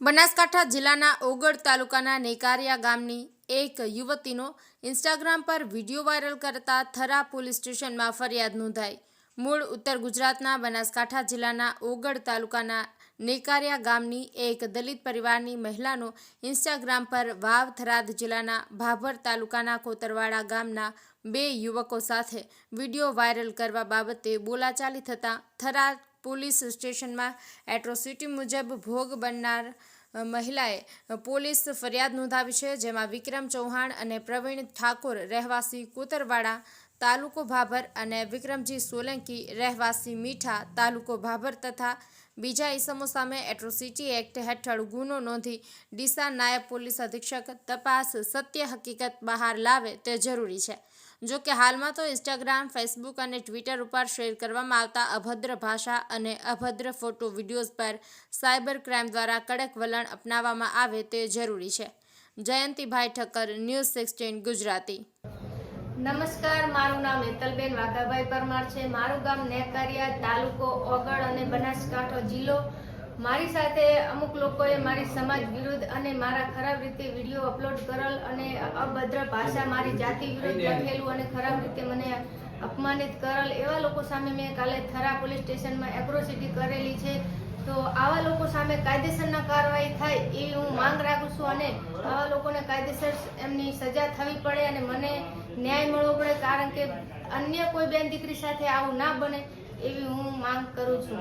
બનાસકાંઠા જિલ્લાના ઓગળ તાલુકાના નેકારિયા ગામની એક યુવતીનો ઇન્સ્ટાગ્રામ પર વીડિયો વાયરલ કરતા થરા પોલીસ સ્ટેશનમાં ફરિયાદ નોંધાઈ. મૂળ ઉત્તર ગુજરાતના બનાસકાંઠા જિલ્લાના ઓગળ તાલુકાના નેકારિયા ગામની એક દલિત પરિવારની મહિલાનો ઇન્સ્ટાગ્રામ પર વાવ થરાદ જિલ્લાના ભાભર તાલુકાના કોતરવાડા ગામના બે યુવકો સાથે વીડિયો વાયરલ કરવા બાબતે બોલાચાલી થતાં થરાદ પોલીસ સ્ટેશનમાં એટ્રોસિટી મુજબ ભોગ બનનાર મહિલાએ પોલીસ ફરિયાદ નોંધાવી છે, જેમાં વિક્રમ ચૌહાણ અને પ્રવીણ ઠાકોર રહેવાસી કોતરવાડા તાલુકો ભાભર અને વિક્રમજી સોલંકી રહેવાસી મીઠા તાલુકો ભાભર તથા બીજા ઇસમો સામે એટ્રોસિટી એક્ટ હેઠળ ગુનો નોંધી ડીસા નાયબ પોલીસ અધિક્ષક તપાસ સત્ય હકીકત બહાર લાવે તે જરૂરી છે. જો કે હાલમાં તો ઇન્સ્ટાગ્રામ ફેસબુક અને ટ્વિટર ઉપર શેર કરવામાં આવતા અભદ્ર ભાષા અને અભદ્ર ફોટો વિડીયોઝ પર સાયબર ક્રાઇમ દ્વારા કડક વલણ અપનાવવામાં આવે તે જરૂરી છે. Jayantibhai Thakkar news sixteen Gujarati. નમસ્કાર, મારું નામ હેતલબેન વાઘાભાઈ પરમાર છે. મારું ગામ નેકારિયા તાલુકો ઓગળ અને બનાસકાંઠો જિલ્લો મારી સાથે અમુક લોકોએ મારી સમાજ વિરુદ્ધ અને મારા ખરાબ રીતે વીડિયો અપલોડ કરેલ અને અભદ્ર ભાષા મારી જાતિ વિરુદ્ધ લખેલું અને ખરાબ રીતે મને અપમાનિત કરેલ એવા લોકો સામે મેં કાલે થરા પોલીસ સ્ટેશનમાં એક્રોસિટી કરેલી છે. તો આવા લોકો સામે કાયદેસરના કાર્યવાહી થાય એવી હું માંગ રાખું છું અને આવા લોકોને કાયદેસર એમની સજા થવી પડે અને મને ન્યાય મળવો પડે કારણ કે અન્ય કોઈ બેન દીકરી સાથે આવું ના બને એવી હું માંગ કરું છું.